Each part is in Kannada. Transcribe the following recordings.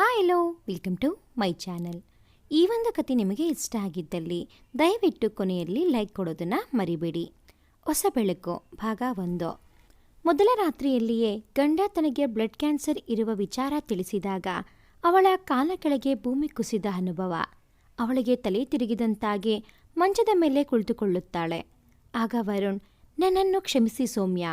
Hi hello welcome to my channel ಈ ಒಂದು ಕತೆ ನಿಮಗೆ ಇಷ್ಟ ಆಗಿದ್ದಲ್ಲಿ, ದಯವಿಟ್ಟು ಕೊನೆಯಲ್ಲಿ ಲೈಕ್ ಕೊಡೋದನ್ನು ಮರಿಬೇಡಿ. ಹೊಸ ಬೆಳಕು, ಭಾಗ ಒಂದು. ಮೊದಲ ರಾತ್ರಿಯಲ್ಲಿಯೇ ಗಂಡ ತನಗೆ ಬ್ಲಡ್ ಕ್ಯಾನ್ಸರ್ ಇರುವ ವಿಚಾರ ತಿಳಿಸಿದಾಗ, ಅವಳ ಕಾಲ ಕೆಳಗೆ ಭೂಮಿ ಕುಸಿದ ಅನುಭವ. ಅವಳಿಗೆ ತಲೆ ತಿರುಗಿದಂತಾಗಿ ಮಂಚದ ಮೇಲೆ ಕುಳಿತುಕೊಳ್ಳುತ್ತಾಳೆ. ಆಗ ವರುಣ್, ನನ್ನನ್ನು ಕ್ಷಮಿಸಿ ಸೌಮ್ಯ.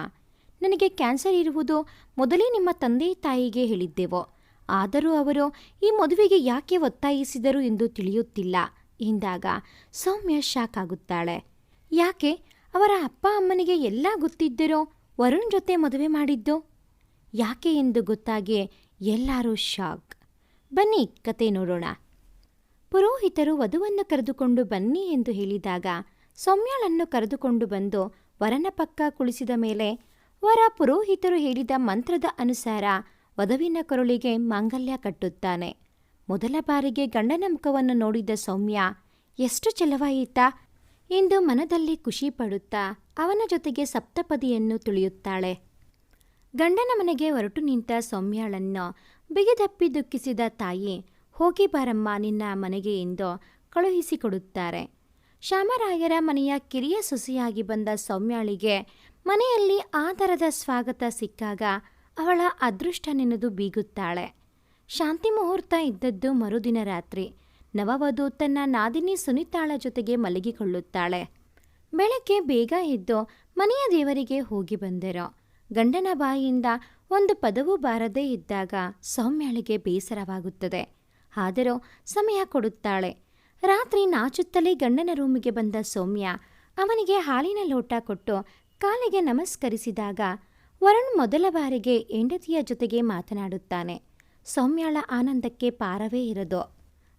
ನನಗೆ ಕ್ಯಾನ್ಸರ್ ಇರುವುದು ಮೊದಲೇ ನಿಮ್ಮ ತಂದೆ ತಾಯಿಗೆ ಹೇಳಿದ್ದೆವು. ಆದರೂ ಅವರು ಈ ಮದುವೆಗೆ ಯಾಕೆ ಒತ್ತಾಯಿಸಿದರು ಎಂದು ತಿಳಿಯುತ್ತಿಲ್ಲ. ಎಂದಾಗ ಸೌಮ್ಯ ಶಾಕ್ ಆಗುತ್ತಾಳೆ. ಯಾಕೆ? ಅವರ ಅಪ್ಪ ಅಮ್ಮನಿಗೆ ಎಲ್ಲ ಗೊತ್ತಿದ್ದರೋ ವರುಣ್ ಜೊತೆ ಮದುವೆ ಮಾಡಿದ್ದು? ಯಾಕೆ ಎಂದು ಗೊತ್ತಾಗಿ ಎಲ್ಲರೂ ಶಾಕ್. ಬನ್ನಿ, ಕತೆ ನೋಡೋಣ. ಪುರೋಹಿತರು ವಧುವನ್ನು ಕರೆದುಕೊಂಡು ಬನ್ನಿ ಎಂದು ಹೇಳಿದಾಗ ಸೌಮ್ಯಳನ್ನು ಕರೆದುಕೊಂಡು ಬಂದು ವರನ ಪಕ್ಕ ಕುಳಿಸಿದ ಮೇಲೆ ವರ ಪುರೋಹಿತರು ಹೇಳಿದ ಮಂತ್ರದ ಅನುಸಾರ ವಧುವಿನ ಕರುಳಿಗೆ ಮಾಂಗಲ್ಯ ಕಟ್ಟುತ್ತಾನೆ. ಮೊದಲ ಬಾರಿಗೆ ಗಂಡನ ಮುಖವನ್ನು ನೋಡಿದ ಸೌಮ್ಯ, ಎಷ್ಟು ಚೆಲವಾಯಿತ. ಎಂದು ಮನದಲ್ಲಿ ಖುಷಿ ಪಡುತ್ತಾ, ಅವನ ಜೊತೆಗೆ ಸಪ್ತಪದಿಯನ್ನು ತುಳಿಯುತ್ತಾಳೆ. ಗಂಡನ ಮನೆಗೆ ಹೊರಟು ನಿಂತ ಸೌಮ್ಯಾಳನ್ನು ಬಿಗಿದಪ್ಪಿ ದುಃಖಿಸಿದ ತಾಯಿ, ಹೋಗಿ ಬಾರಮ್ಮ, ನಿನ್ನ ಮನೆಗೆ ಎಂದು ಕಳುಹಿಸಿಕೊಡುತ್ತಾರೆ. ಶ್ಯಾಮರಾಯರ ಮನೆಯ ಕಿರಿಯ ಸೊಸೆಯಾಗಿ ಬಂದ ಸೌಮ್ಯಾಳಿಗೆ ಮನೆಯಲ್ಲಿ ಆದರದ ಸ್ವಾಗತ ಸಿಕ್ಕಾಗ ಅವಳ ಅದೃಷ್ಟ ನೆನೆದು ಬೀಗುತ್ತಾಳೆ. ಶಾಂತಿ ಮುಹೂರ್ತ ಇದ್ದದ್ದು ಮರುದಿನ ರಾತ್ರಿ. ನವವಧು ತನ್ನ ನಾದಿನಿ ಸುನಿತಾಳ ಜೊತೆಗೆ ಮಲಗಿಕೊಳ್ಳುತ್ತಾಳೆ. ಬೆಳಗ್ಗೆ ಬೇಗ ಎದ್ದು ಮನೆಯ ದೇವರಿಗೆ ಹೋಗಿ ಬಂದೆರೋ. ಗಂಡನ ಬಾಯಿಯಿಂದ ಒಂದು ಪದವೂ ಬಾರದೇ ಇದ್ದಾಗ ಸೌಮ್ಯಳಿಗೆ ಬೇಸರವಾಗುತ್ತದೆ. ಆದರೂ ಸಮಯ ಕೊಡುತ್ತಾಳೆ. ರಾತ್ರಿ ನಾಚುತ್ತಲೇ ಗಂಡನ ರೂಮಿಗೆ ಬಂದ ಸೌಮ್ಯ ಅವನಿಗೆ ಹಾಲಿನ ಲೋಟ ಕೊಟ್ಟು ಕಾಲಿಗೆ ನಮಸ್ಕರಿಸಿದಾಗ ವರುಣ್ ಮೊದಲ ಬಾರಿಗೆ ಹೆಂಡತಿಯ ಜೊತೆಗೆ ಮಾತನಾಡುತ್ತಾನೆ. ಸೌಮ್ಯಾಳ ಆನಂದಕ್ಕೆ ಪಾರವೇ ಇರದು.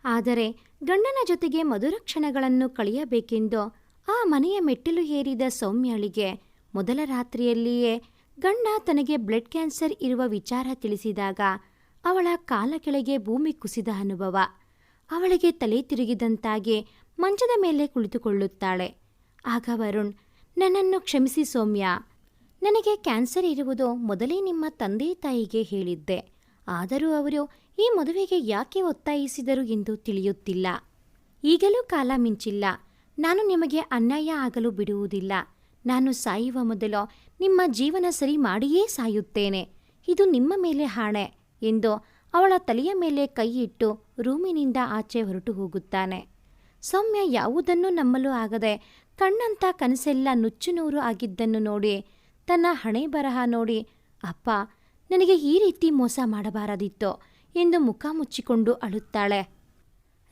ಆದರೆ ಗಂಡನ ಜೊತೆಗೆ ಮಧುರ ಕ್ಷಣಗಳನ್ನು ಕಳೆಯಬೇಕೆಂದು ಆ ಮನೆಯ ಮೆಟ್ಟಿಲು ಏರಿದ ಸೌಮ್ಯಾಳಿಗೆ ಮೊದಲ ರಾತ್ರಿಯಲ್ಲಿಯೇ ಗಂಡ ತನಗೆ ಬ್ಲಡ್ ಕ್ಯಾನ್ಸರ್ ಇರುವ ವಿಚಾರ ತಿಳಿಸಿದಾಗ ಅವಳ ಕಾಲ ಕೆಳಗೆ ಭೂಮಿ ಕುಸಿದ ಅನುಭವ. ಅವಳಿಗೆ ತಲೆ ತಿರುಗಿದಂತಾಗಿ ಮಂಚದ ಮೇಲೆ ಕುಳಿತುಕೊಳ್ಳುತ್ತಾಳೆ. ಆಗ ವರುಣ್, ನನ್ನನ್ನು ಕ್ಷಮಿಸಿ ಸೌಮ್ಯ ನನಗೆ ಕ್ಯಾನ್ಸರ್ ಇರುವುದು ಮೊದಲೇ ನಿಮ್ಮ ತಂದೆ ತಾಯಿಗೆ ಹೇಳಿದ್ದೆ. ಆದರೂ ಅವರು ಈ ಮದುವೆಗೆ ಯಾಕೆ ಒತ್ತಾಯಿಸಿದರು ಎಂದು ತಿಳಿಯುತ್ತಿಲ್ಲ. ಈಗಲೂ ಕಾಲ ಮಿಂಚಿಲ್ಲ. ನಾನು ನಿಮಗೆ ಅನ್ಯಾಯ ಆಗಲು ಬಿಡುವುದಿಲ್ಲ. ನಾನು ಸಾಯುವ ಮೊದಲು ನಿಮ್ಮ ಜೀವನ ಸರಿ ಮಾಡಿಯೇ ಸಾಯುತ್ತೇನೆ. ಇದು ನಿಮ್ಮ ಮೇಲೆ ಹಾಣೆ ಎಂದು ಅವಳ ತಲೆಯ ಮೇಲೆ ಕೈಯಿಟ್ಟು ರೂಮಿನಿಂದ ಆಚೆ ಹೊರಟು ಹೋಗುತ್ತಾನೆ. ಸೌಮ್ಯ ಯಾವುದನ್ನೂ ನಂಬಲು ಆಗದೆ ಕಣ್ಣಂತ ಕನಸೆಲ್ಲ ನುಚ್ಚುನೂರು ಆಗಿದ್ದನ್ನು ನೋಡಿ ತನ್ನ ಹಣೆ ಬರಹ ನೋಡಿ, ಅಪ್ಪ, ನನಗೆ ಈ ರೀತಿ ಮೋಸ ಮಾಡಬಾರದಿತ್ತು? ಎಂದು ಮುಖ ಮುಚ್ಚಿಕೊಂಡು ಅಳುತ್ತಾಳೆ.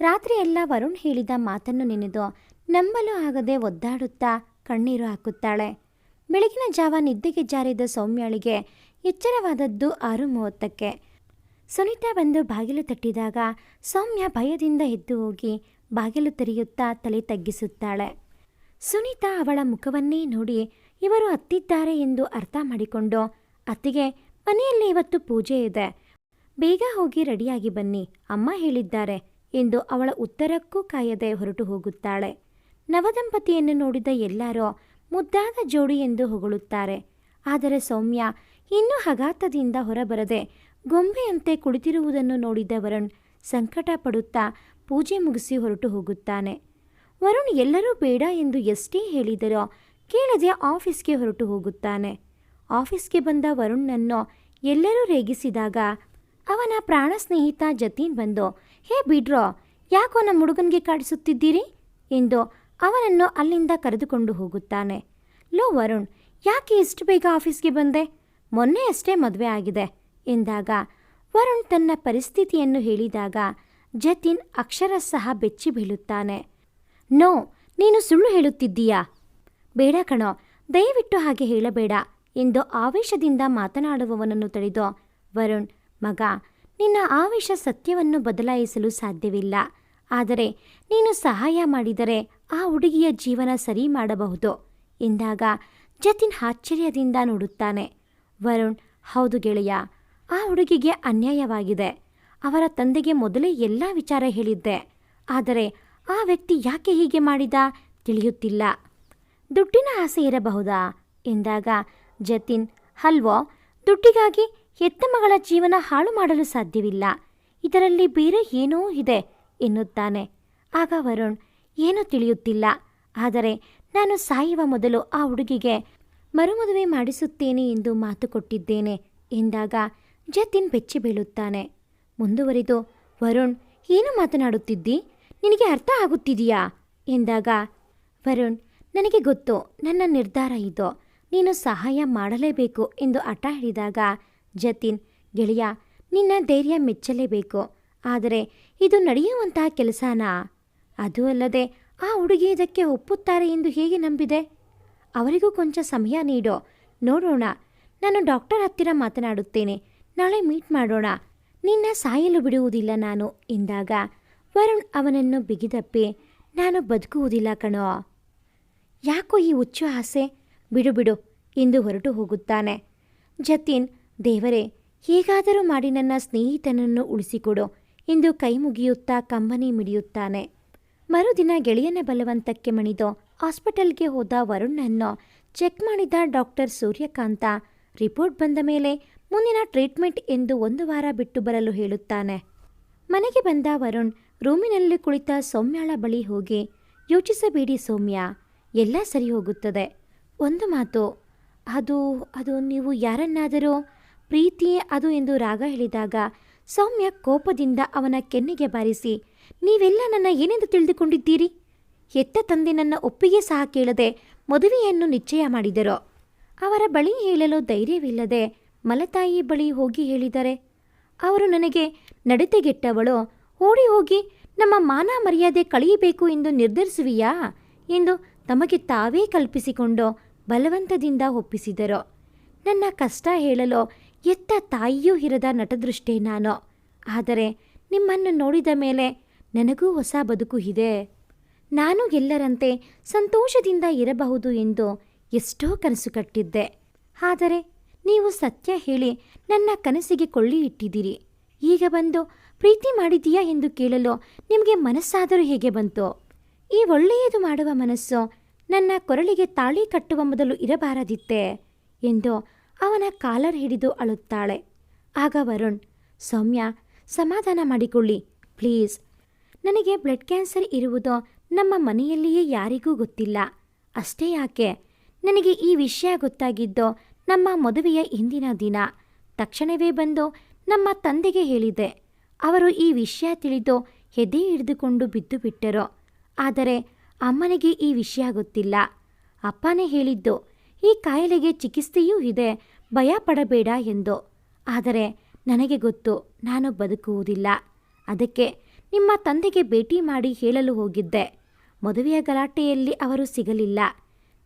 ರಾತ್ರಿಯೆಲ್ಲ ವರುಣ್ ಹೇಳಿದ ಮಾತನ್ನು ನೆನೆದು ನಂಬಲು ಆಗದೆ ಒದ್ದಾಡುತ್ತಾ ಕಣ್ಣೀರು ಹಾಕುತ್ತಾಳೆ. ಬೆಳಗಿನ ಜಾವ ನಿದ್ದೆಗೆ ಜಾರಿದ ಸೌಮ್ಯಳಿಗೆ ಎಚ್ಚರವಾದದ್ದು ಆರು ಮೂವತ್ತಕ್ಕೆ. ಸುನೀತಾ ಬಂದು ಬಾಗಿಲು ತಟ್ಟಿದಾಗ ಸೌಮ್ಯ ಭಯದಿಂದ ಎದ್ದು ಹೋಗಿ ಬಾಗಿಲು ತೆರೆಯುತ್ತಾ ತಲೆ ತಗ್ಗಿಸುತ್ತಾಳೆ. ಸುನೀತಾ ಅವಳ ಮುಖವನ್ನೇ ನೋಡಿ ಇವರು ಅತ್ತಿದ್ದಾರೆ ಎಂದು ಅರ್ಥ ಮಾಡಿಕೊಂಡು ಅತ್ತಿಗೆ, ಮನೆಯಲ್ಲಿ ಇವತ್ತು ಪೂಜೆ ಇದೆ. ಬೇಗ ಹೋಗಿ ರೆಡಿಯಾಗಿ ಬನ್ನಿ, ಅಮ್ಮ ಹೇಳಿದ್ದಾರೆ ಎಂದು ಅವಳ ಉತ್ತರಕ್ಕೂ ಕಾಯದೆ ಹೊರಟು ಹೋಗುತ್ತಾಳೆ. ನವದಂಪತಿಯನ್ನು ನೋಡಿದ ಎಲ್ಲರೂ ಮುದ್ದಾದ ಜೋಡಿ ಎಂದು ಹೊಗಳುತ್ತಾರೆ. ಆದರೆ ಸೌಮ್ಯ ಇನ್ನೂ ಹಗಾತದಿಂದ ಹೊರಬರದೆ ಗೊಂಬೆಯಂತೆ ಕುಳಿತಿರುವುದನ್ನು ನೋಡಿದ ವರುಣ್ ಸಂಕಟ ಪಡುತ್ತಾ ಪೂಜೆ ಮುಗಿಸಿ ಹೊರಟು ಹೋಗುತ್ತಾನೆ. ವರುಣ್ ಎಲ್ಲರೂ ಬೇಡ ಎಂದು ಎಷ್ಟೇ ಹೇಳಿದರೋ ಕೇಳದೆ ಆಫೀಸ್ಗೆ ಹೊರಟು ಹೋಗುತ್ತಾನೆ. ಆಫೀಸ್ಗೆ ಬಂದ ವರುಣ್ನನ್ನು ಎಲ್ಲರೂ ರೇಗಿಸಿದಾಗ ಅವನ ಪ್ರಾಣ ಸ್ನೇಹಿತ ಜತೀನ್ ಬಂದು, ಹೇ ಬಿಡ್ರೋ, ಯಾಕೋ ನಮ್ಮ ಹುಡುಗನಿಗೆ ಕಾಡಿಸುತ್ತಿದ್ದೀರಿ? ಎಂದು ಅವನನ್ನು ಅಲ್ಲಿಂದ ಕರೆದುಕೊಂಡು ಹೋಗುತ್ತಾನೆ. ಲೋ ವರುಣ್, ಯಾಕೆ ಇಷ್ಟು ಬೇಗ ಆಫೀಸ್ಗೆ ಬಂದೆ? ಮೊನ್ನೆ ಅಷ್ಟೇ ಮದುವೆ ಆಗಿದೆ, ಎಂದಾಗ ವರುಣ್ ತನ್ನ ಪರಿಸ್ಥಿತಿಯನ್ನು ಹೇಳಿದಾಗ ಜತಿನ್ ಅಕ್ಷರಶಃ ಬೆಚ್ಚಿ ಬೀಳುತ್ತಾನೆ. ನೋ, ನೀನು ಸುಳ್ಳು ಹೇಳುತ್ತಿದ್ದೀಯಾ? ಬೇಡ ಕಣೋ, ದಯವಿಟ್ಟು ಹಾಗೆ ಹೇಳಬೇಡ ಎಂದು ಆವೇಶದಿಂದ ಮಾತನಾಡುವವನನ್ನು ತಡೆದು ವರುಣ್, ಮಗ, ನಿನ್ನ ಆವೇಶ ಸತ್ಯವನ್ನು ಬದಲಾಯಿಸಲು ಸಾಧ್ಯವಿಲ್ಲ. ಆದರೆ ನೀನು ಸಹಾಯ ಮಾಡಿದರೆ ಆ ಹುಡುಗಿಯ ಜೀವನ ಸರಿ ಮಾಡಬಹುದು ಎಂದಾಗ ಜತಿನ್ ಆಶ್ಚರ್ಯದಿಂದ ನೋಡುತ್ತಾನೆ. ವರುಣ್, ಹೌದು ಗೆಳೆಯ, ಆ ಹುಡುಗಿಗೆ ಅನ್ಯಾಯವಾಗಿದೆ. ಅವರ ತಂದೆಗೆ ಮೊದಲೇ ಎಲ್ಲ ವಿಚಾರ ಹೇಳಿದ್ದೆ. ಆದರೆ ಆ ವ್ಯಕ್ತಿ ಯಾಕೆ ಹೀಗೆ ಮಾಡಿದ ತಿಳಿಯುತ್ತಿಲ್ಲ. ದುಡ್ಡಿನ ಆಸೆ ಇರಬಹುದಾ? ಎಂದಾಗ ಜತಿನ್, ಹಲ್ವೋ, ದುಡ್ಡಿಗಾಗಿ ಹೆತ್ತ ಮಗಳ ಜೀವನ ಹಾಳು ಮಾಡಲು ಸಾಧ್ಯವಿಲ್ಲ. ಇದರಲ್ಲಿ ಬೇರೆ ಏನೋ ಇದೆ, ಎನ್ನುತ್ತಾನೆ. ಆಗ ವರುಣ್, ಏನೂ ತಿಳಿಯುತ್ತಿಲ್ಲ. ಆದರೆ ನಾನು ಸಾಯುವ ಮೊದಲು ಆ ಹುಡುಗಿಗೆ ಮರುಮದುವೆ ಮಾಡಿಸುತ್ತೇನೆ ಎಂದು ಮಾತು ಕೊಟ್ಟಿದ್ದೇನೆ, ಎಂದಾಗ ಜತಿನ್ ಬೆಚ್ಚಿ ಬೀಳುತ್ತಾನೆ. ಮುಂದುವರಿದು, ವರುಣ್, ಏನು ಮಾತನಾಡುತ್ತಿದ್ದಿ? ನಿನಗೆ ಅರ್ಥ ಆಗುತ್ತಿದೆಯಾ? ಎಂದಾಗ, ವರುಣ್, ನನಗೆ ಗೊತ್ತು, ನನ್ನ ನಿರ್ಧಾರ ಇದು. ನೀನು ಸಹಾಯ ಮಾಡಲೇಬೇಕು ಎಂದು ಹಠ ಹಿಡಿದಾಗ ಜತಿನ್, ಗೆಳೆಯ, ನಿನ್ನ ಧೈರ್ಯ ಮೆಚ್ಚಲೇಬೇಕು. ಆದರೆ ಇದು ನಡೆಯುವಂತಹ ಕೆಲಸನಾ? ಅದು ಅಲ್ಲದೆ ಆ ಹುಡುಗಿ ಇದಕ್ಕೆ ಒಪ್ಪುತ್ತಾರೆ ಎಂದು ಹೇಗೆ ನಂಬಿದೆ? ಅವರಿಗೂ ಕೊಂಚ ಸಮಯ ನೀಡೋ. ನೋಡೋಣ. ನಾನು ಡಾಕ್ಟರ್ ಹತ್ತಿರ ಮಾತನಾಡುತ್ತೇನೆ. ನಾಳೆ ಮೀಟ್ ಮಾಡೋಣ. ನಿನ್ನ ಸಾಯಲು ಬಿಡುವುದಿಲ್ಲ ನಾನು, ಎಂದಾಗ ವರುಣ್ ಅವನನ್ನು ಬಿಗಿದಪ್ಪಿ, ನಾನು ಬದುಕುವುದಿಲ್ಲ ಕಣೋ. ಯಾಕೋ ಈ ಹುಚ್ಚು ಆಸೆ? ಬಿಡು ಬಿಡು. ಎಂದು ಹೊರಟು ಹೋಗುತ್ತಾನೆ. ಜತಿನ್, ದೇವರೇ, ಹೇಗಾದರೂ ಮಾಡಿ ನನ್ನ ಸ್ನೇಹಿತನನ್ನು ಉಳಿಸಿಕೊಡು. ಎಂದು ಕೈ ಮುಗಿಯುತ್ತಾ ಕಂಬನಿ ಮಿಡಿಯುತ್ತಾನೆ. ಮರುದಿನ ಗೆಳೆಯನ ಬಲವಂತಕ್ಕೆ ಮಣಿದು ಹಾಸ್ಪಿಟಲ್ಗೆ ಹೋದ ವರುಣನ್ನು ಚೆಕ್ ಮಾಡಿದ ಡಾಕ್ಟರ್ ಸೂರ್ಯಕಾಂತ, ರಿಪೋರ್ಟ್ ಬಂದ ಮೇಲೆ ಮುಂದಿನ ಟ್ರೀಟ್ಮೆಂಟ್ ಎಂದು ಒಂದು ವಾರ ಬಿಟ್ಟು ಬರಲು ಹೇಳುತ್ತಾನೆ. ಮನೆಗೆ ಬಂದ ವರುಣ್ ರೂಮಿನಲ್ಲಿ ಕುಳಿತ ಸೌಮ್ಯಾಳ ಬಳಿ ಹೋಗಿ, ಯೋಚಿಸಬೇಡಿ ಸೌಮ್ಯ, ಎಲ್ಲ ಸರಿ ಹೋಗುತ್ತದೆ. ಒಂದು ಮಾತು, ಅದು ಅದು ನೀವು ಯಾರನ್ನಾದರೂ, ಪ್ರೀತಿ ಅದು ಎಂದು ರಾಗ ಹೇಳಿದಾಗ ಸೌಮ್ಯ ಕೋಪದಿಂದ ಅವನ ಕೆನ್ನೆಗೆ ಬಾರಿಸಿ, ನೀವೆಲ್ಲ ನನ್ನ ಏನೆಂದು ತಿಳಿದುಕೊಂಡಿದ್ದೀರಿ? ಎತ್ತ ತಂದೆ ನನ್ನ ಒಪ್ಪಿಗೆ ಸಹ ಕೇಳದೆ ಮದುವೆಯನ್ನು ನಿಶ್ಚಯ ಮಾಡಿದರು? ಅವರ ಬಳಿ ಹೇಳಲು ಧೈರ್ಯವಿಲ್ಲದೆ ಮಲತಾಯಿ ಬಳಿ ಹೋಗಿ ಹೇಳಿದರೆ, ಅವರು ನನಗೆ ನಡತೆಗೆಟ್ಟವಳು ಓಡಿ ಹೋಗಿ ನಮ್ಮ ಮಾನ ಮರ್ಯಾದೆ ಕಳೆಯಬೇಕು ಎಂದು ನಿರ್ಧರಿಸುವಿಯಾ ಎಂದು ತಮಗೆ ತಾವೇ ಕಲ್ಪಿಸಿಕೊಂಡು ಬಲವಂತದಿಂದ ಒಪ್ಪಿಸಿದರು. ನನ್ನ ಕಷ್ಟ ಹೇಳಲು ಎತ್ತ ತಾಯಿಯೂ ಇರದ ನಟದೃಷ್ಟೇ ನಾನು. ಆದರೆ ನಿಮ್ಮನ್ನು ನೋಡಿದ ಮೇಲೆ ನನಗೂ ಹೊಸ ಬದುಕು ಇದೆ. ನಾನು ಎಲ್ಲರಂತೆ ಸಂತೋಷದಿಂದ ಇರಬಹುದು ಎಂದು ಎಷ್ಟೋ ಕನಸು ಕಟ್ಟಿದ್ದೆ. ಆದರೆ ನೀವು ಸತ್ಯ ಹೇಳಿ ನನ್ನ ಕನಸಿಗೆ ಕೊಳ್ಳಿ ಇಟ್ಟಿದ್ದೀರಿ. ಈಗ ಬಂದು ಪ್ರೀತಿ ಮಾಡಿದೀಯಾ ಎಂದು ಕೇಳಲು ನಿಮಗೆ ಮನಸ್ಸಾದರೂ ಹೇಗೆ ಬಂತು? ಈ ಒಳ್ಳೆಯದು ಮಾಡುವ ಮನಸ್ಸು ನನ್ನ ಕೊರಳಿಗೆ ತಾಳಿ ಕಟ್ಟುವ ಮೊದಲು ಇರಬಾರದಿತ್ತೆ ಎಂದು ಅವನ ಕಾಲರ್ ಹಿಡಿದು ಅಳುತ್ತಾಳೆ. ಆಗ ವರುಣ್, ಸೌಮ್ಯ, ಸಮಾಧಾನ ಮಾಡಿಕೊಳ್ಳಿ, ಪ್ಲೀಸ್. ನನಗೆ ಬ್ಲಡ್ ಕ್ಯಾನ್ಸರ್ ಇರುವುದು ನಮ್ಮ ಮನೆಯಲ್ಲಿಯೇ ಯಾರಿಗೂ ಗೊತ್ತಿಲ್ಲ. ಅಷ್ಟೇ ಯಾಕೆ? ನನಗೆ ಈ ವಿಷಯ ಗೊತ್ತಾಗಿದ್ದು ನಮ್ಮ ಮದುವೆಯ ಇಂದಿನ ದಿನ. ತಕ್ಷಣವೇ ಬಂದು ನಮ್ಮ ತಂದೆಗೆ ಹೇಳಿದೆ. ಅವರು ಈ ವಿಷಯ ತಿಳಿದು ಹೆದೆ ಹಿಡಿದುಕೊಂಡು ಬಿದ್ದು ಬಿಟ್ಟರು. ಆದರೆ ಅಮ್ಮನಿಗೆ ಈ ವಿಷಯ ಗೊತ್ತಿಲ್ಲ. ಅಪ್ಪನೇ ಹೇಳಿದ್ದು, ಈ ಕಾಯಿಲೆಗೆ ಚಿಕಿತ್ಸೆಯೂ ಇದೆ, ಭಯ ಪಡಬೇಡ ಎಂದು. ಆದರೆ ನನಗೆ ಗೊತ್ತು, ನಾನು ಬದುಕುವುದಿಲ್ಲ. ಅದಕ್ಕೆ ನಿಮ್ಮ ತಂದೆಗೆ ಭೇಟಿ ಮಾಡಿ ಹೇಳಲು ಹೋಗಿದ್ದೆ. ಮದುವೆಯ ಗಲಾಟೆಯಲ್ಲಿ ಅವರು ಸಿಗಲಿಲ್ಲ.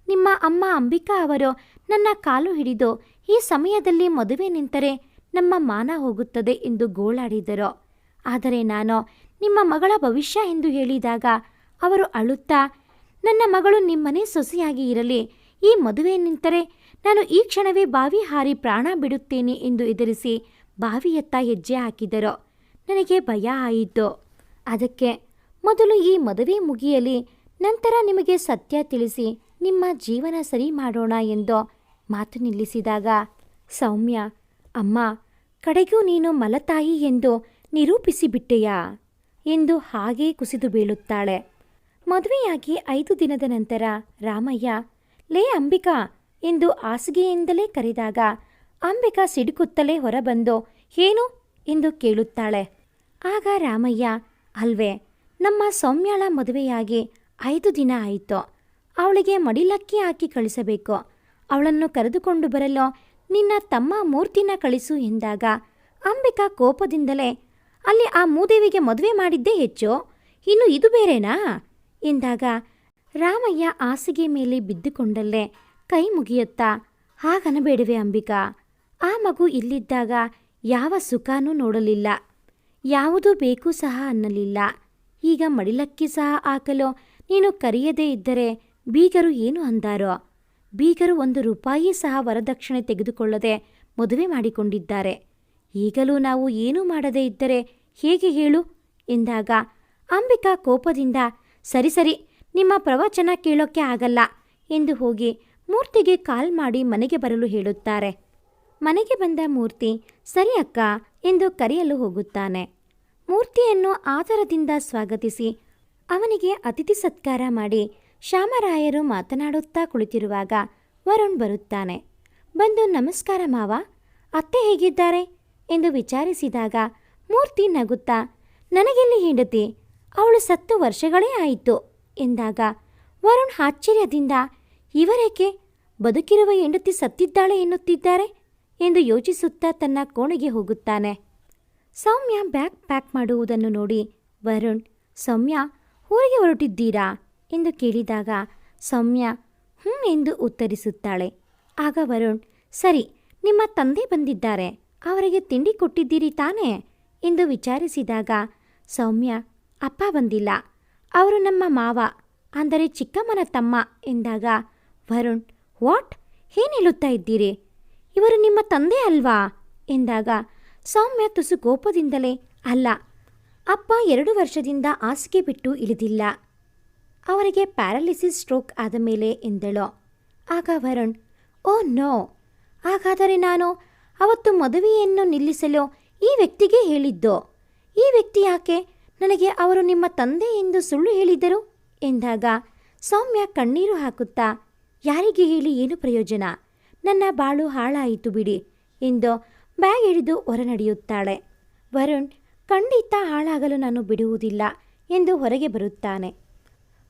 ನಿಮ್ಮ ಅಮ್ಮ ಅಂಬಿಕಾ ಅವರು ನನ್ನ ಕಾಲು ಹಿಡಿದು ಈ ಸಮಯದಲ್ಲಿ ಮದುವೆ ನಿಂತರೆ ನಮ್ಮ ಮಾನ ಹೋಗುತ್ತದೆ ಎಂದು ಗೋಳಾಡಿದರು. ಆದರೆ ನಾನು ನಿಮ್ಮ ಮಗಳ ಭವಿಷ್ಯ ಎಂದು ಹೇಳಿದಾಗ ಅವರು ಅಳುತ್ತಾ, ನನ್ನ ಮಗಳು ನಿಮ್ಮನೆ ಸೊಸೆಯಾಗಿ ಇರಲಿ, ಈ ಮದುವೆ ನಿಂತರೆ ನಾನು ಈ ಕ್ಷಣವೇ ಬಾವಿ ಹಾರಿ ಪ್ರಾಣ ಬಿಡುತ್ತೇನೆ ಎಂದು ಎದುರಿಸಿ ಬಾವಿಯತ್ತ ಹೆಜ್ಜೆ ಹಾಕಿದರು. ನನಗೆ ಭಯ ಆಯಿತು. ಅದಕ್ಕೆ ಮೊದಲು ಈ ಮದುವೆ ಮುಗಿಯಲಿ, ನಂತರ ನಿಮಗೆ ಸತ್ಯ ತಿಳಿಸಿ, ನಿಮ್ಮ ಜೀವನ ಸರಿ ಮಾಡೋಣ ಎಂದು ಮಾತು ನಿಲ್ಲಿಸಿದಾಗ ಸೌಮ್ಯ ಅಮ್ಮ, ಕಡೆಗೂ ನೀನು ಮಲತಾಯಿ ಎಂದು ನಿರೂಪಿಸಿಬಿಟ್ಟೆಯಾ? ಎಂದು ಹಾಗೇ ಕುಸಿದು ಬೀಳುತ್ತಾಳೆ. ಮದುವೆಯಾಗಿ ಐದು ದಿನದ ನಂತರ ರಾಮಯ್ಯ, ಲೇ ಅಂಬಿಕಾ ಎಂದು ಹಾಸಿಗೆಯಿಂದಲೇ ಕರೆದಾಗ ಅಂಬಿಕಾ ಸಿಡುಕುತ್ತಲೇ ಹೊರಬಂದು, ಏನು? ಎಂದು ಕೇಳುತ್ತಾಳೆ. ಆಗ ರಾಮಯ್ಯ, ಅಲ್ವೇ, ನಮ್ಮ ಸೌಮ್ಯಾಳ ಮದುವೆಯಾಗಿ ಐದು ದಿನ ಆಯಿತು. ಅವಳಿಗೆ ಮಡಿಲಕ್ಕಿ ಹಾಕಿ ಕಳಿಸಬೇಕು. ಅವಳನ್ನು ಕರೆದುಕೊಂಡು ಬರಲು ನಿನ್ನ ತಮ್ಮ ಮೂರ್ತಿನ ಕಳಿಸು ಎಂದಾಗ ಅಂಬಿಕಾ ಕೋಪದಿಂದಲೇ, ಅಲ್ಲಿ ಆ ಮೂದೇವಿಗೆ ಮದುವೆ ಮಾಡಿದ್ದೇ ಹೆಚ್ಚು, ಇನ್ನು ಇದು ಬೇರೆನಾ? ಎಂದಾಗ ರಾಮಯ್ಯ ಹಾಸಿಗೆ ಮೇಲೆ ಬಿದ್ದುಕೊಂಡಲ್ಲೇ ಕೈ ಮುಗಿಯುತ್ತಾ, ಹಾಗನಬೇಡವೆ ಅಂಬಿಕಾ, ಆ ಮಗು ಇಲ್ಲಿದ್ದಾಗ ಯಾವ ಸುಖಾನೂ ನೋಡಲಿಲ್ಲ, ಯಾವುದೂ ಬೇಕು ಸಹ ಅನ್ನಲಿಲ್ಲ, ಈಗ ಮಡಿಲಕ್ಕಿ ಸಹ ಹಾಕಲು, ನೀನು ಕರೆಯದೇ ಇದ್ದರೆ ಬೀಗರು ಏನು ಅಂದಾರೋ? ಬೀಗರು ಒಂದು ರೂಪಾಯಿ ಸಹ ವರದಕ್ಷಿಣೆ ತೆಗೆದುಕೊಳ್ಳದೆ ಮದುವೆ ಮಾಡಿಕೊಂಡಿದ್ದಾರೆ. ಈಗಲೂ ನಾವು ಏನೂ ಮಾಡದೇ ಇದ್ದರೆ ಹೇಗೆ ಹೇಳು? ಎಂದಾಗ, ಅಂಬಿಕಾ ಕೋಪದಿಂದ, ಸರಿ ಸರಿ, ನಿಮ್ಮ ಪ್ರವಚನ ಕೇಳೋಕ್ಕೆ ಆಗಲ್ಲ ಎಂದು ಹೋಗಿ ಮೂರ್ತಿಗೆ ಕಾಲ್ ಮಾಡಿ ಮನೆಗೆ ಬರಲು ಹೇಳುತ್ತಾರೆ. ಮನೆಗೆ ಬಂದ ಮೂರ್ತಿ, ಸರಿ ಅಕ್ಕ ಎಂದು ಕರೆಯಲು ಹೋಗುತ್ತಾನೆ. ಮೂರ್ತಿಯನ್ನು ಆದರದಿಂದ ಸ್ವಾಗತಿಸಿ ಅವನಿಗೆ ಅತಿಥಿ ಸತ್ಕಾರ ಮಾಡಿ ಶ್ಯಾಮರಾಯರು ಮಾತನಾಡುತ್ತಾ ಕುಳಿತಿರುವಾಗ ವರುಣ್ ಬರುತ್ತಾನೆ. ಬಂದು, ನಮಸ್ಕಾರ ಮಾವ. ಅತ್ತೆ ಹೇಗಿದ್ದಾರೆ? ಎಂದು ವಿಚಾರಿಸಿದಾಗ ಮೂರ್ತಿ ನಗುತ್ತಾ, ನನಗೆಲ್ಲಿ ಹೆಂಡತಿ? ಅವಳು ಸತ್ತು ವರ್ಷಗಳೇ ಆಯಿತು. ಎಂದಾಗ ವರುಣ್ ಆಶ್ಚರ್ಯದಿಂದ, ಇವರೇಕೆ? ಬದುಕಿರುವ ಹೆಂಡತಿ ಸತ್ತಿದ್ದಾಳೆ ಎನ್ನುತ್ತಿದ್ದಾರೆ? ಎಂದು ಯೋಚಿಸುತ್ತಾ ತನ್ನ ಕೋಣೆಗೆ ಹೋಗುತ್ತಾನೆ. ಸೌಮ್ಯ ಬ್ಯಾಗ್ ಪ್ಯಾಕ್ ಮಾಡುವುದನ್ನು ನೋಡಿ ವರುಣ್, ಸೌಮ್ಯ, ಊರಿಗೆ ಹೊರಟಿದ್ದೀರಾ? ಎಂದು ಕೇಳಿದಾಗ ಸೌಮ್ಯ ಹ್ಞೂ ಎಂದು ಉತ್ತರಿಸುತ್ತಾಳೆ. ಆಗ ವರುಣ್, ಸರಿ, ನಿಮ್ಮ ತಂದೆ ಬಂದಿದ್ದಾರೆ. ಅವರಿಗೆ ತಿಂಡಿ ಕೊಟ್ಟಿದ್ದೀರಿ ತಾನೇ? ಎಂದು ವಿಚಾರಿಸಿದಾಗ ಸೌಮ್ಯ, ಅಪ್ಪ ಬಂದಿಲ್ಲ. ಅವರು ನಮ್ಮ ಮಾವ, ಅಂದರೆ ಚಿಕ್ಕಮ್ಮನ ತಮ್ಮ ಎಂದಾಗ ವರುಣ್, ವಾಟ್? ಏನು ಹೇಳುತ್ತಾ ಇದ್ದೀರಿ? ಇವರು ನಿಮ್ಮ ತಂದೆ ಅಲ್ವಾ? ಎಂದಾಗ ಸೌಮ್ಯ ತುಸು ಕೋಪದಿಂದಲೇ, ಅಲ್ಲ, ಅಪ್ಪ ಎರಡು ವರ್ಷದಿಂದ ಹಾಸಿಗೆ ಬಿಟ್ಟು ಇಳಿದಿಲ್ಲ. ಅವರಿಗೆ ಪ್ಯಾರಾಲಿಸಿಸ್ ಸ್ಟ್ರೋಕ್ ಆದ ಮೇಲೆ ಎಂದಳು. ಆಗ ವರುಣ್, ಓ, ನೋ. ಹಾಗಾದರೆ ನಾನು ಅವತ್ತು ಮದುವೆಯನ್ನು ನಿಲ್ಲಿಸಲು ಈ ವ್ಯಕ್ತಿಗೆ ಹೇಳಿದ್ದು. ಈ ವ್ಯಕ್ತಿ ಯಾಕೆ ನನಗೆ ಅವರು ನಿಮ್ಮ ತಂದೆ ಎಂದು ಸುಳ್ಳು ಹೇಳಿದರು? ಎಂದಾಗ ಸೌಮ್ಯ ಕಣ್ಣೀರು ಹಾಕುತ್ತಾ, ಯಾರಿಗೆ ಹೇಳಿ ಏನು ಪ್ರಯೋಜನ? ನನ್ನ ಬಾಳು ಹಾಳಾಯಿತು ಬಿಡಿ ಎಂದು ಬ್ಯಾಗ್ ಹಿಡಿದು ಹೊರನಡೆಯುತ್ತಾಳೆ. ವರುಣ್, ಖಂಡಿತ ಹಾಳಾಗಲು ನಾನು ಬಿಡುವುದಿಲ್ಲ ಎಂದು ಹೊರಗೆ ಬರುತ್ತಾನೆ.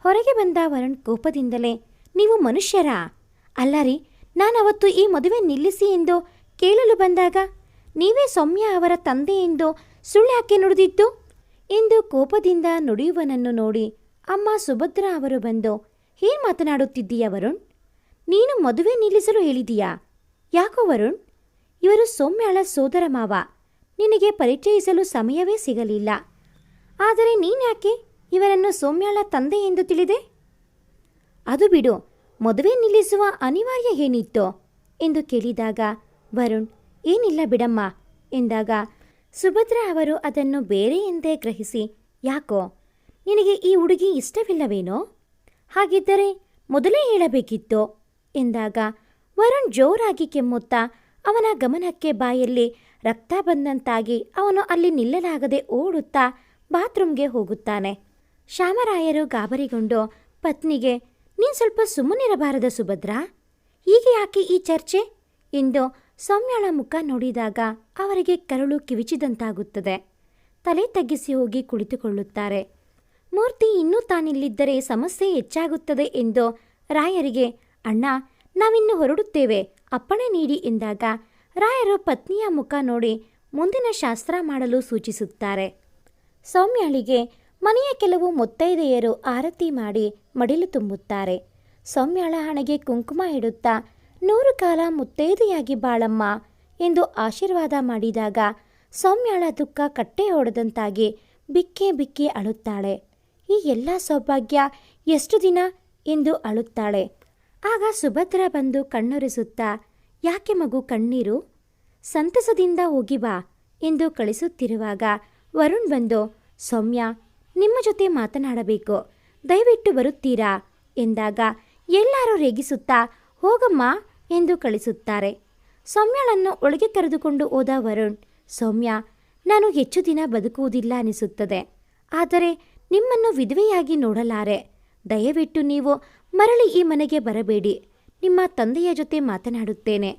ಹೊರಗೆ ಬಂದ ವರುಣ್ ಕೋಪದಿಂದಲೇ, ನೀವು ಮನುಷ್ಯರಾ? ಅಲ್ಲ ರೀ, ನಾನವತ್ತು ಈ ಮದುವೆ ನಿಲ್ಲಿಸಿ ಎಂದು ಕೇಳಲು ಬಂದಾಗ, ನೀವೇ ಸೌಮ್ಯ ಅವರ ತಂದೆ ಎಂದು ಸುಳ್ಳಾಕೆ ನುಡಿದಿದ್ದು? ಎಂದು ಕೋಪದಿಂದ ನುಡಿಯುವನನ್ನು ನೋಡಿ ಅಮ್ಮ ಸುಭದ್ರ ಅವರು ಬಂದು, ಏನ್ ಮಾತನಾಡುತ್ತಿದ್ದೀಯ ವರುಣ್? ನೀನು ಮದುವೆ ನಿಲ್ಲಿಸಲು ಹೇಳಿದೀಯಾ? ಯಾಕೋ ವರುಣ್? ಇವರು ಸೌಮ್ಯಳ ಸೋದರ ಮಾವ. ನಿನಗೆ ಪರಿಚಯಿಸಲು ಸಮಯವೇ ಸಿಗಲಿಲ್ಲ. ಆದರೆ ನೀನ್ಯಾಕೆ? ಇವರನ್ನು ಸೌಮ್ಯಳ ತಂದೆ ಎಂದು ತಿಳಿದೆ? ಅದು ಬಿಡು, ಮದುವೆ ನಿಲ್ಲಿಸುವ ಅನಿವಾರ್ಯ ಏನಿತ್ತು? ಎಂದು ಕೇಳಿದಾಗ, ವರುಣ್, ಏನಿಲ್ಲ ಬಿಡಮ್ಮ, ಎಂದಾಗ, ಸುಭದ್ರ ಅವರು ಅದನ್ನು ಬೇರೆ ಎಂದೇ ಗ್ರಹಿಸಿ, ಯಾಕೋ, ನಿನಗೆ ಈ ಹುಡುಗಿ ಇಷ್ಟವಿಲ್ಲವೇನೋ? ಹಾಗಿದ್ದರೆ ಮೊದಲೇ ಹೇಳಬೇಕಿತ್ತು, ಎಂದಾಗ, ವರುಣ್ ಜೋರಾಗಿ ಕೆಮ್ಮುತ್ತಾ ಅವನ ಗಮನಕ್ಕೆ ಬಾಯಲ್ಲಿ ರಕ್ತ ಬಂದಂತಾಗಿ ಅವನು ಅಲ್ಲಿ ನಿಲ್ಲಲಾಗದೆ ಓಡುತ್ತಾ ಬಾತ್ರೂಮ್ಗೆ ಹೋಗುತ್ತಾನೆ. ಶ್ಯಾಮರಾಯರು ಗಾಬರಿಗೊಂಡು ಪತ್ನಿಗೆ, ನೀನ್ ಸ್ವಲ್ಪ ಸುಮ್ಮನಿರಬಾರದ ಸುಭದ್ರ? ಈಗ ಯಾಕೆ ಈ ಚರ್ಚೆ? ಎಂದು ಸೌಮ್ಯಳ ಮುಖ ನೋಡಿದಾಗ ಅವರಿಗೆ ಕರುಳು ಕಿವಿಚಿದಂತಾಗುತ್ತದೆ. ತಲೆ ತಗ್ಗಿಸಿ ಹೋಗಿ ಕುಳಿತುಕೊಳ್ಳುತ್ತಾರೆ. ಮೂರ್ತಿ, ಇನ್ನೂ ತಾನಿಲ್ಲಿದ್ದರೆ ಸಮಸ್ಯೆ ಹೆಚ್ಚಾಗುತ್ತದೆ ಎಂದು ರಾಯರಿಗೆ, ಅಣ್ಣ, ನಾವಿನ್ನು ಹೊರಡುತ್ತೇವೆ, ಅಪ್ಪಣೆ ನೀಡಿ ಎಂದಾಗ ರಾಯರು ಪತ್ನಿಯ ಮುಖ ನೋಡಿ ಮುಂದಿನ ಶಾಸ್ತ್ರ ಮಾಡಲು ಸೂಚಿಸುತ್ತಾರೆ. ಸೌಮ್ಯಳಿಗೆ ಮನೆಯ ಕೆಲವು ಮುತ್ತೈದೆಯರು ಆರತಿ ಮಾಡಿ ಮಡಿಲು ತುಂಬುತ್ತಾರೆ. ಸೌಮ್ಯಾಳ ಹಣೆಗೆ ಕುಂಕುಮ ಇಡುತ್ತಾ, ನೂರು ಕಾಲ ಮುತ್ತೈದೆಯಾಗಿ ಬಾಳಮ್ಮ ಎಂದು ಆಶೀರ್ವಾದ ಮಾಡಿದಾಗ ಸೌಮ್ಯಾಳ ದುಃಖ ಕಟ್ಟೆ ಹೊಡೆದಂತಾಗಿ ಬಿಕ್ಕೆ ಬಿಕ್ಕಿ ಅಳುತ್ತಾಳೆ. ಈ ಎಲ್ಲ ಸೌಭಾಗ್ಯ ಎಷ್ಟು ದಿನ ಎಂದು ಅಳುತ್ತಾಳೆ. ಆಗ ಸುಭದ್ರ ಬಂದು ಕಣ್ಣೊರೆಸುತ್ತಾ, ಯಾಕೆ ಮಗು ಕಣ್ಣೀರು? ಸಂತಸದಿಂದ ಹೋಗಿ ಬಾ ಎಂದು ಕಳಿಸುತ್ತಿರುವಾಗ ವರುಣ್ ಬಂದು, ಸೌಮ್ಯ ನಿಮ್ಮ ಜೊತೆ ಮಾತನಾಡಬೇಕು. ದಯವಿಟ್ಟು ಬರುತ್ತೀರಾ? ಎಂದಾಗ ಎಲ್ಲರೂ ರೇಗಿಸುತ್ತಾ, ಹೋಗಮ್ಮ ಎಂದು ಕಳಿಸುತ್ತಾರೆ. ಸೌಮ್ಯಳನ್ನು ಒಳಗೆ ಕರೆದುಕೊಂಡು ಹೋದ ವರುಣ್, ಸೌಮ್ಯ, ನಾನು ಹೆಚ್ಚು ದಿನ ಬದುಕುವುದಿಲ್ಲ ಅನಿಸುತ್ತದೆ. ಆದರೆ ನಿಮ್ಮನ್ನು ವಿಧವೆಯಾಗಿ ನೋಡಲಾರೆ. ದಯವಿಟ್ಟು ನೀವು ಮರಳಿ ಈ ಮನೆಗೆ ಬರಬೇಡಿ. ನಿಮ್ಮ ತಂದೆಯ ಜೊತೆ ಮಾತನಾಡುತ್ತೇನೆ.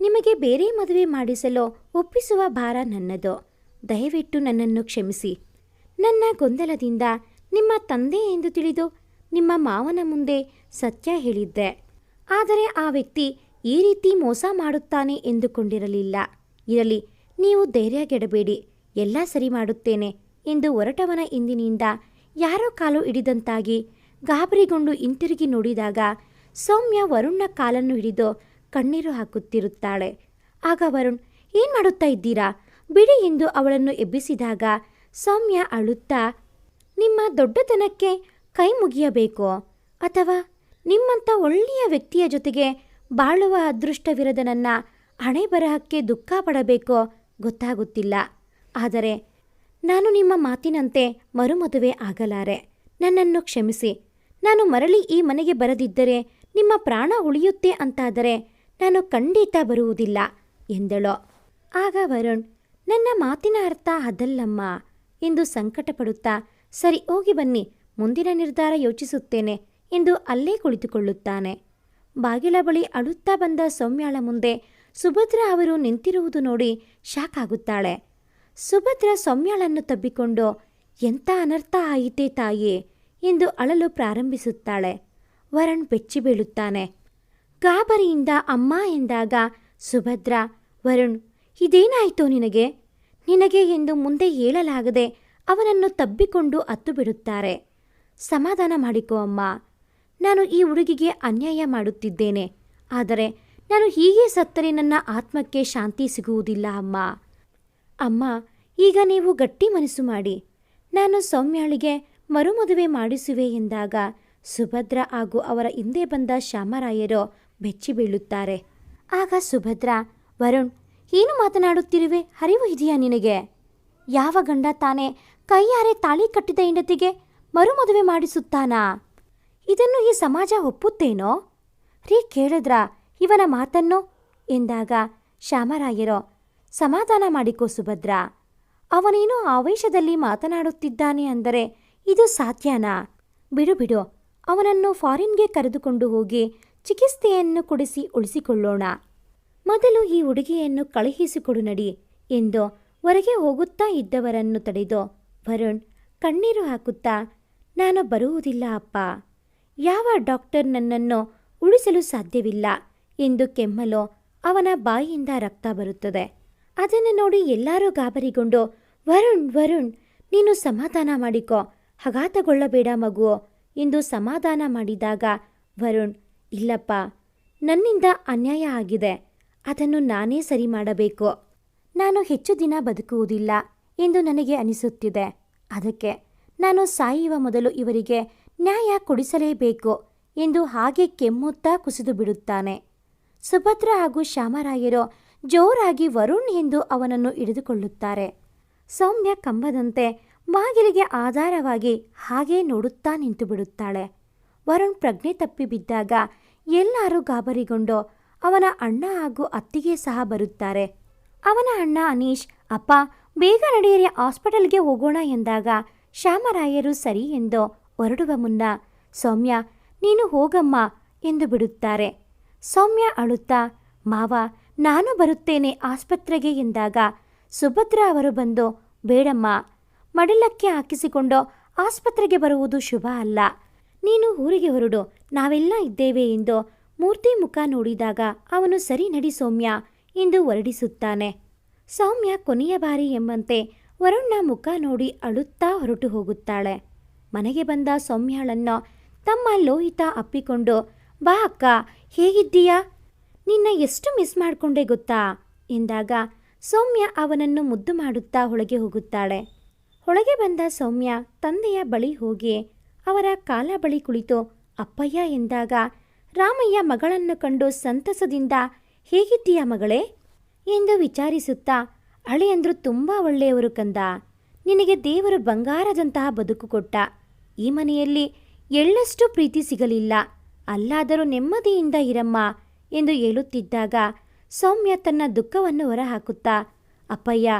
ನಿಮಗೆ ಬೇರೆ ಮದುವೆ ಮಾಡಿಸಲು ಒಪ್ಪಿಸುವ ಭಾರ ನನ್ನದು. ದಯವಿಟ್ಟು ನನ್ನನ್ನು ಕ್ಷಮಿಸಿ. ನನ್ನ ಗೊಂದಲದಿಂದ ನಿಮ್ಮ ತಂದೆ ಎಂದು ತಿಳಿದು ನಿಮ್ಮ ಮಾವನ ಮುಂದೆ ಸತ್ಯ ಹೇಳಿದ್ದೆ. ಆದರೆ ಆ ವ್ಯಕ್ತಿ ಈ ರೀತಿ ಮೋಸ ಮಾಡುತ್ತಾನೆ ಎಂದುಕೊಂಡಿರಲಿಲ್ಲ. ಇರಲಿ, ನೀವು ಧೈರ್ಯಗೆಡಬೇಡಿ, ಎಲ್ಲ ಸರಿ ಮಾಡುತ್ತೇನೆ ಎಂದು ಹೊರಟವನ ಇಂದಿನಿಂದ ಯಾರೋ ಕಾಲು ಹಿಡಿದಂತಾಗಿ ಗಾಬರಿಗೊಂಡು ಹಿಂತಿರುಗಿ ನೋಡಿದಾಗ ಸೌಮ್ಯ ವರುಣ್ನ ಕಾಲನ್ನು ಹಿಡಿದು ಕಣ್ಣೀರು ಹಾಕುತ್ತಿರುತ್ತಾಳೆ. ಆಗ ವರುಣ್, ಏನ್ ಮಾಡುತ್ತಾ ಇದ್ದೀರಾ? ಬಿಡಿ ಎಂದು ಅವಳನ್ನು ಎಬ್ಬಿಸಿದಾಗ ಸೌಮ್ಯ ಅಳುತ್ತಾ, ನಿಮ್ಮ ದೊಡ್ಡತನಕ್ಕೆ ಕೈ ಮುಗಿಯಬೇಕು ಅಥವಾ ನಿಮ್ಮಂಥ ಒಳ್ಳೆಯ ವ್ಯಕ್ತಿಯ ಜೊತೆಗೆ ಬಾಳುವ ಅದೃಷ್ಟವಿರದ ನನ್ನ ಹಣೆ ಬರಹಕ್ಕೆ ದುಃಖ ಪಡಬೇಕೋ ಗೊತ್ತಾಗುತ್ತಿಲ್ಲ. ಆದರೆ ನಾನು ನಿಮ್ಮ ಮಾತಿನಂತೆ ಮರುಮದುವೆ ಆಗಲಾರೆ. ನನ್ನನ್ನು ಕ್ಷಮಿಸಿ. ನಾನು ಮರಳಿ ಈ ಮನೆಗೆ ಬರದಿದ್ದರೆ ನಿಮ್ಮ ಪ್ರಾಣ ಉಳಿಯುತ್ತೆ ಅಂತಾದರೆ ನಾನು ಖಂಡಿತ ಬರುವುದಿಲ್ಲ ಎಂದಳು. ಆಗ ವರುಣ್, ನನ್ನ ಮಾತಿನ ಅರ್ಥ ಅದಲ್ಲಮ್ಮ. ಎಂದು ಸಂಕಟಪಡುತ್ತಾ, ಸರಿ ಹೋಗಿ ಬನ್ನಿ, ಮುಂದಿನ ನಿರ್ಧಾರ ಯೋಚಿಸುತ್ತೇನೆ ಎಂದು ಅಲ್ಲೇ ಕುಳಿತುಕೊಳ್ಳುತ್ತಾನೆ. ಬಾಗಿಲ ಬಳಿ ಅಳುತ್ತಾ ಬಂದ ಸೌಮ್ಯಾಳ ಮುಂದೆ ಸುಭದ್ರ ಅವರು ನಿಂತಿರುವುದು ನೋಡಿ ಶಾಕ್ ಆಗುತ್ತಾಳೆ ಸುಭದ್ರ ಸೌಮ್ಯಾಳನ್ನು ತಬ್ಬಿಕೊಂಡು, ಎಂಥ ಅನರ್ಥ ಆಯಿತೇ ತಾಯಿ ಎಂದು ಅಳಲು ಪ್ರಾರಂಭಿಸುತ್ತಾಳೆ. ವರುಣ್ ಬೆಚ್ಚಿ ಬೀಳುತ್ತಾನೆ. ಗಾಬರಿಯಿಂದ ಅಮ್ಮ ಎಂದಾಗ, ಸುಭದ್ರ, ವರುಣ್, ಇದೇನಾಯಿತು ನಿನಗೆ? ನಿನಗೆ ಎಂದು ಮುಂದೆ ಹೇಳಲಾಗದೆ ಅವನನ್ನು ತಬ್ಬಿಕೊಂಡು ಅತ್ತು ಬಿಡುತ್ತಾರೆ ಸಮಾಧಾನ ಮಾಡಿಕೋ ಅಮ್ಮ. ನಾನು ಈ ಹುಡುಗಿಗೆ ಅನ್ಯಾಯ ಮಾಡುತ್ತಿದ್ದೇನೆ. ಆದರೆ ನಾನು ಹೀಗೆ ಸತ್ತರೆ ನನ್ನ ಆತ್ಮಕ್ಕೆ ಶಾಂತಿ ಸಿಗುವುದಿಲ್ಲ ಅಮ್ಮ. ಅಮ್ಮ, ಈಗ ನೀವು ಗಟ್ಟಿ ಮನಸ್ಸು ಮಾಡಿ. ನಾನು ಸೌಮ್ಯಾಳಿಗೆ ಮರುಮದುವೆ ಮಾಡಿಸುವೆ ಎಂದಾಗ ಸುಭದ್ರ ಹಾಗೂ ಅವರ ಹಿಂದೆ ಬಂದ ಶ್ಯಾಮರಾಯರು ಬೆಚ್ಚಿ ಬೀಳುತ್ತಾರೆ ಆಗ ಸುಭದ್ರ, ವರುಣ್ ಏನು ಮಾತನಾಡುತ್ತಿರುವೆ? ಹರಿವು ಇದೆಯಾ ನಿನಗೆ? ಯಾವ ಗಂಡ ತಾನೇ ಕೈಯಾರೆ ತಾಳಿ ಕಟ್ಟಿದ ಹೆಂಡತಿಗೆ ಮರುಮದುವೆ ಮಾಡಿಸುತ್ತಾನಾ? ಇದನ್ನು ಈ ಸಮಾಜ ಒಪ್ಪುತ್ತೇನೋ? ರೀ ಕೇಳಿದ್ರ ಇವನ ಮಾತನ್ನು? ಎಂದಾಗ ಶ್ಯಾಮರಾಯರೋ ಸಮಾಧಾನ ಮಾಡಿಕೋ ಸುಭದ್ರ, ಅವನೇನೋ ಆವೇಶದಲ್ಲಿ ಮಾತನಾಡುತ್ತಿದ್ದಾನೆ ಅಂದರೆ ಇದು ಸಾಧ್ಯನಾ ಬಿಡು ಬಿಡು, ಅವನನ್ನು ಫಾರಿನ್ಗೆ ಕರೆದುಕೊಂಡು ಹೋಗಿ ಚಿಕಿತ್ಸೆಯನ್ನು ಕೊಡಿಸಿ ಉಳಿಸಿಕೊಳ್ಳೋಣ. ಮೊದಲು ಈ ಹುಡುಗಿಯನ್ನು ಕಳುಹಿಸಿಕೊಡು ನಡಿ ಎಂದು ಹೊರಗೆ ಹೋಗುತ್ತಾ ಇದ್ದವರನ್ನು ತಡೆದು ವರುಣ್ ಕಣ್ಣೀರು ಹಾಕುತ್ತಾ, ನಾನು ಬರುವುದಿಲ್ಲ ಅಪ್ಪ. ಯಾವ ಡಾಕ್ಟರ್ ನನ್ನನ್ನು ಉಳಿಸಲು ಸಾಧ್ಯವಿಲ್ಲ? ಎಂದು ಕೆಮ್ಮಲು ಅವನ ಬಾಯಿಯಿಂದ ರಕ್ತ ಬರುತ್ತದೆ. ಅದನ್ನು ನೋಡಿ ಎಲ್ಲರೂ ಗಾಬರಿಗೊಂಡು, ವರುಣ್ ವರುಣ್, ನೀನು ಸಮಾಧಾನ ಮಾಡಿಕೋ. ಹಗಾತಗೊಳ್ಳಬೇಡ ಮಗು ಎಂದು ಸಮಾಧಾನ ಮಾಡಿದಾಗ ವರುಣ್, ಇಲ್ಲಪ್ಪ, ನನ್ನಿಂದ ಅನ್ಯಾಯ ಆಗಿದೆ. ಅದನ್ನು ನಾನೇ ಸರಿ ಮಾಡಬೇಕು. ನಾನು ಹೆಚ್ಚು ದಿನ ಬದುಕುವುದಿಲ್ಲ ಎಂದು ನನಗೆ ಅನಿಸುತ್ತಿದೆ. ಅದಕ್ಕೆ ನಾನು ಸಾಯುವ ಮೊದಲು ಇವರಿಗೆ ನ್ಯಾಯ ಕೊಡಿಸಲೇಬೇಕು ಎಂದು ಹಾಗೆ ಕೆಮ್ಮುತ್ತಾ ಕುಸಿದು ಬಿಡುತ್ತಾನೆ. ಸುಭದ್ರ ಹಾಗೂ ಶ್ಯಾಮರಾಯರು ಜೋರಾಗಿ ವರುಣ್ ಎಂದು ಅವನನ್ನು ಹಿಡಿದುಕೊಳ್ಳುತ್ತಾರೆ. ಸೌಮ್ಯ ಕಂಬದಂತೆ ಬಾಗಿಲಿಗೆ ಆಧಾರವಾಗಿ ಹಾಗೇ ನೋಡುತ್ತಾ ನಿಂತು ಬಿಡುತ್ತಾಳೆ ವರುಣ್ ಪ್ರಜ್ಞೆ ತಪ್ಪಿ ಬಿದ್ದಾಗ ಎಲ್ಲರೂ ಗಾಬರಿಗೊಂಡು ಅವನ ಅಣ್ಣ ಹಾಗೂ ಅತ್ತಿಗೆ ಸಹ ಬರುತ್ತಾರೆ. ಅವನ ಅಣ್ಣ ಅನೀಶ್, ಅಪ್ಪ, ಬೇಗ ನಡೆಯಿರಿ, ಹಾಸ್ಪಿಟಲ್ಗೆ ಹೋಗೋಣ ಎಂದಾಗ ಶ್ಯಾಮರಾಯರು ಸರಿ ಎಂದು ಹೊರಡುವ ಮುನ್ನ, ಸೌಮ್ಯ, ನೀನು ಹೋಗಮ್ಮ ಎಂದು ಬಿಡುತ್ತಾರೆ. ಸೌಮ್ಯ ಅಳುತ್ತಾ, ಮಾವ, ನಾನು ಬರುತ್ತೇನೆ ಆಸ್ಪತ್ರೆಗೆ ಎಂದಾಗ ಸುಭದ್ರ ಅವರು ಬಂದು, ಬೇಡಮ್ಮ, ಮಡಿಲಕ್ಕೆ ಹಾಕಿಸಿಕೊಂಡು ಆಸ್ಪತ್ರೆಗೆ ಬರುವುದು ಶುಭ ಅಲ್ಲ. ನೀನು ಊರಿಗೆ ಹೊರಡು, ನಾವೆಲ್ಲ ಇದ್ದೇವೆ ಎಂದು ಮೂರ್ತಿ ಮುಖ ನೋಡಿದಾಗ ಅವನು, ಸರಿ ನಡಿ ಸೌಮ್ಯ ಎಂದು ಹೊರಡಿಸುತ್ತಾನೆ. ಸೌಮ್ಯ ಕೊನೆಯ ಬಾರಿ ಎಂಬಂತೆ ವರುಣ್ನ ಮುಖ ನೋಡಿ ಅಳುತ್ತಾ ಹೊರಟು ಹೋಗುತ್ತಾಳೆ. ಮನೆಗೆ ಬಂದ ಸೌಮ್ಯಾಳನ್ನು ತಮ್ಮ ಲೋಹಿತ ಅಪ್ಪಿಕೊಂಡು, ಬಾ ಅಕ್ಕ, ಹೇಗಿದ್ದೀಯಾ? ನಿನ್ನ ಎಷ್ಟು ಮಿಸ್ ಮಾಡಿಕೊಂಡೆ ಗೊತ್ತಾ? ಎಂದಾಗ ಸೌಮ್ಯ ಅವನನ್ನು ಮುದ್ದು ಮಾಡುತ್ತಾ ಒಳಗೆ ಹೋಗುತ್ತಾಳೆ. ಒಳಗೆ ಬಂದ ಸೌಮ್ಯ ತಂದೆಯ ಬಳಿ ಹೋಗಿ ಅವರ ಕಾಲ ಬಳಿ ಕುಳಿತು, ಅಪ್ಪಯ್ಯ ಎಂದಾಗ ರಾಮಯ್ಯ ಮಗಳನ್ನು ಕಂಡು ಸಂತಸದಿಂದ, ಹೇಗಿದ್ದೀಯ ಮಗಳೇ? ಎಂದು ವಿಚಾರಿಸುತ್ತಾ ಅಳೆಯಂದ್ರು ತುಂಬ ಒಳ್ಳೆಯವರು ಕಂದ. ನಿನಗೆ ದೇವರು ಬಂಗಾರದಂತಹ ಬದುಕು ಕೊಟ್ಟ. ಈ ಮನೆಯಲ್ಲಿ ಎಳ್ಳಷ್ಟು ಪ್ರೀತಿ ಸಿಗಲಿಲ್ಲ. ಅಲ್ಲಾದರೂ ನೆಮ್ಮದಿಯಿಂದ ಇರಮ್ಮ ಎಂದು ಹೇಳುತ್ತಿದ್ದಾಗ, ಸೌಮ್ಯ ತನ್ನ ದುಃಖವನ್ನು ಹೊರಹಾಕುತ್ತಾ, ಅಪ್ಪಯ್ಯ,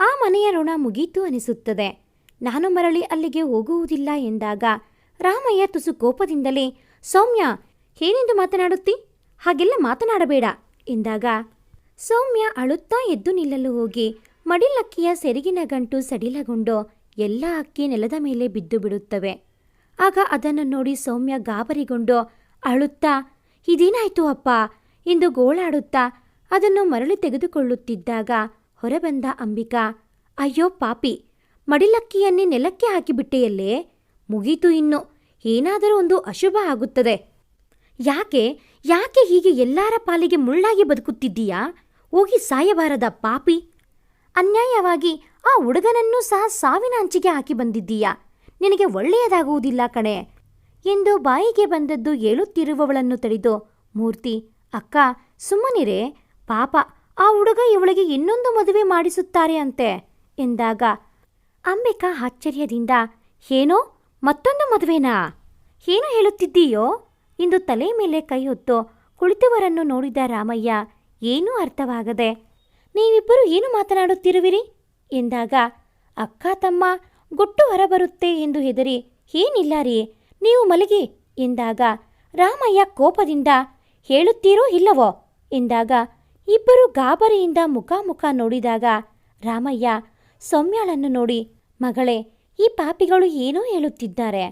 ಆ ಮನೆಯ ಋಣ ಮುಗೀತು ಅನಿಸುತ್ತದೆ. ನಾನು ಮರಳಿ ಅಲ್ಲಿಗೆ ಹೋಗುವುದಿಲ್ಲ ಎಂದಾಗ, ರಾಮಯ್ಯ ತುಸು ಕೋಪದಿಂದಲೇ, ಸೌಮ್ಯ ಏನೆಂದು ಮಾತನಾಡುತ್ತಿ? ಹಾಗೆಲ್ಲ ಮಾತನಾಡಬೇಡ. ಎಂದಾಗ, ಸೌಮ್ಯ ಅಳುತ್ತಾ ಎದ್ದು ನಿಲ್ಲಲು ಹೋಗಿ ಮಡಿಲಕ್ಕಿಯ ಸೆರಗಿನ ಗಂಟು ಸಡಿಲಗೊಂಡು ಎಲ್ಲ ಅಕ್ಕಿ ನೆಲದ ಮೇಲೆ ಬಿದ್ದು ಬಿಡುತ್ತವೆ. ಆಗ ಅದನ್ನು ನೋಡಿ ಸೌಮ್ಯ ಗಾಬರಿಗೊಂಡು ಅಳುತ್ತಾ, ಇದೇನಾಯ್ತು ಅಪ್ಪ? ಎಂದು ಗೋಳಾಡುತ್ತಾ? ಅದನ್ನು ಮರಳಿ ತೆಗೆದುಕೊಳ್ಳುತ್ತಿದ್ದಾಗ ಹೊರಬಂದ ಅಂಬಿಕಾ, ಅಯ್ಯೋ ಪಾಪಿ, ಮಡಿಲಕ್ಕಿಯನ್ನೇ ನೆಲಕ್ಕೆ ಹಾಕಿಬಿಟ್ಟೆಯಲ್ಲೇ? ಮುಗೀತು ಇನ್ನು. ಏನಾದರೂ ಒಂದು ಅಶುಭ ಆಗುತ್ತದೆ. ಯಾಕೆ ಯಾಕೆ ಹೀಗೆ ಎಲ್ಲರ ಪಾಲಿಗೆ ಮುಳ್ಳಾಗಿ ಬದುಕುತ್ತಿದ್ದೀಯಾ? ಹೋಗಿ ಸಾಯಬಾರದ ಪಾಪಿ. ಅನ್ಯಾಯವಾಗಿ ಆ ಹುಡುಗನನ್ನೂ ಸಹ ಸಾವಿನ ಅಂಚಿಗೆ ಹಾಕಿ ಬಂದಿದ್ದೀಯಾ? ನಿನಗೆ ಒಳ್ಳೆಯದಾಗುವುದಿಲ್ಲ ಕಣೆ. ಎಂದು ಬಾಯಿಗೆ ಬಂದದ್ದು ಹೇಳುತ್ತಿರುವವಳನ್ನು ತಡೆದು, ಮೂರ್ತಿ, ಅಕ್ಕ, ಸುಮ್ಮನಿರೇ. ಪಾಪ, ಆ ಹುಡುಗ ಇವಳಿಗೆ ಇನ್ನೊಂದು ಮದುವೆ ಮಾಡಿಸುತ್ತಾರೆ ಅಂತೆ, ಎಂದಾಗ, ಅಂಬಿಕಾ ಆಶ್ಚರ್ಯದಿಂದ, ಏನೋ, ಮತ್ತೊಂದು ಮದುವೆನಾ? ಏನು ಹೇಳುತ್ತಿದ್ದೀಯೋ? ಇಂದು ತಲೆ ಮೇಲೆ ಕೈ ಹೊತ್ತು ಕುಳಿತವರನ್ನು ನೋಡಿದ ರಾಮಯ್ಯ, ಏನೂ ಅರ್ಥವಾಗದೆ, ನೀವಿಬ್ಬರು ಏನು ಮಾತನಾಡುತ್ತಿರುವಿರಿ? ಎಂದಾಗ, ಅಕ್ಕ, ತಮ್ಮ, ಗುಟ್ಟು ಹೊರಬರುತ್ತೆ ಎಂದು ಹೆದರಿ, ಏನಿಲ್ಲ ರೀ, ನೀವು ಮಲಗಿ ಎಂದಾಗ, ರಾಮಯ್ಯ ಕೋಪದಿಂದ ಹೇಳುತ್ತೀರೋ ಇಲ್ಲವೋ? ಎಂದಾಗ, ಇಬ್ಬರು ಗಾಬರಿಯಿಂದ ಮುಖಾಮುಖ ನೋಡಿದಾಗ, ರಾಮಯ್ಯ ಸೌಮ್ಯಾಳನ್ನು ನೋಡಿ, ಮಗಳೇ, ಈ ಪಾಪಿಗಳು ಏನೋ ಹೇಳುತ್ತಿದ್ದಾರೆ,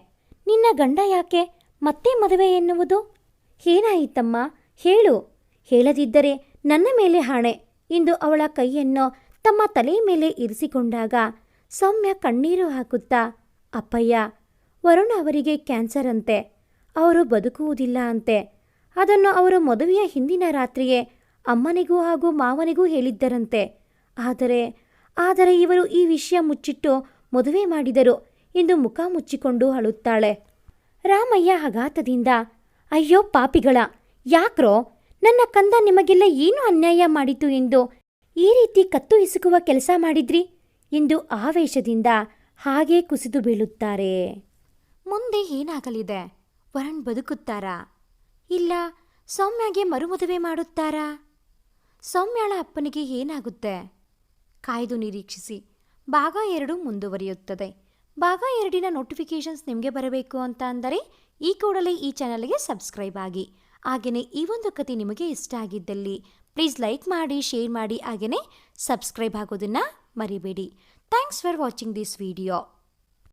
ನಿನ್ನ ಗಂಡ ಯಾಕೆ ಮತ್ತೆ ಮದುವೆ ಎನ್ನುವುದು? ಏನಾಯಿತಮ್ಮ? ಹೇಳು. ಹೇಳದಿದ್ದರೆ ನನ್ನ ಮೇಲೆ ಹಾಣೆ. ಎಂದು ಅವಳ ಕೈಯನ್ನು ತಮ್ಮ ತಲೆ ಮೇಲೆ ಇರಿಸಿಕೊಂಡಾಗ ಸೌಮ್ಯ ಕಣ್ಣೀರು ಹಾಕುತ್ತಾ, ಅಪ್ಪಯ್ಯ, ವರುಣ ಅವರಿಗೆ ಕ್ಯಾನ್ಸರ್ ಅಂತೆ. ಅವರು ಬದುಕುವುದಿಲ್ಲ ಅಂತೆ. ಅದನ್ನು ಅವರು ಮದುವೆಯ ಹಿಂದಿನ ರಾತ್ರಿಯೇ ಅಮ್ಮನಿಗೂ ಹಾಗೂ ಮಾವನಿಗೂ ಹೇಳಿದ್ದರಂತೆ. ಆದರೆ ಆದರೆ ಇವರು ಈ ವಿಷಯ ಮುಚ್ಚಿಟ್ಟು ಮದುವೆ ಮಾಡಿದರು. ಎಂದು ಮುಖ ಮುಚ್ಚಿಕೊಂಡು ಅಳುತ್ತಾಳೆ. ರಾಮಯ್ಯ ಆಘಾತದಿಂದ, ಅಯ್ಯೋ ಪಾಪಿಗಳ, ಯಾಕ್ರೋ? ನನ್ನ ಕಂದ ನಿಮಗೆಲ್ಲ ಏನು ಅನ್ಯಾಯ ಮಾಡಿತು ಎಂದು ಈ ರೀತಿ ಕತ್ತು ಇಸುಕುವ ಕೆಲಸ ಮಾಡಿದ್ರಿ? ಎಂದು ಆವೇಶದಿಂದ ಹಾಗೇ ಕುಸಿದು ಬೀಳುತ್ತಾರೆ. ಮುಂದೆ ಏನಾಗಲಿದೆ? ವರುಣ್ ಬದುಕುತ್ತಾರಾ? ಇಲ್ಲ, ಸೌಮ್ಯಗೆ ಮರುಮದುವೆ ಮಾಡುತ್ತಾರಾ? ಸೌಮ್ಯಳ ಅಪ್ಪನಿಗೆ ಏನಾಗುತ್ತೆ? ಕಾಯ್ದು ನಿರೀಕ್ಷಿಸಿ, ಭಾಗ ಎರಡು ಮುಂದುವರಿಯುತ್ತದೆ. ಭಾಗ ಎರಡಿನ ನೋಟಿಫಿಕೇಷನ್ಸ್ ನಿಮಗೆ ಬರಬೇಕು ಅಂತ ಅಂದರೆ ಈ ಕೂಡಲೇ ಈ ಚಾನಲ್ಗೆ ಸಬ್ಸ್ಕ್ರೈಬ್ ಆಗಿ. ಹಾಗೆಯೇ ಈ ಒಂದು ಕತೆ ನಿಮಗೆ ಇಷ್ಟ ಆಗಿದ್ದಲ್ಲಿ ಪ್ಲೀಸ್ ಲೈಕ್ ಮಾಡಿ ಶೇರ್ ಮಾಡಿ, ಹಾಗೆಯೇ ಸಬ್ಸ್ಕ್ರೈಬ್ ಆಗೋದನ್ನು ಮರಿಬೇಡಿ. Thanks for watching this video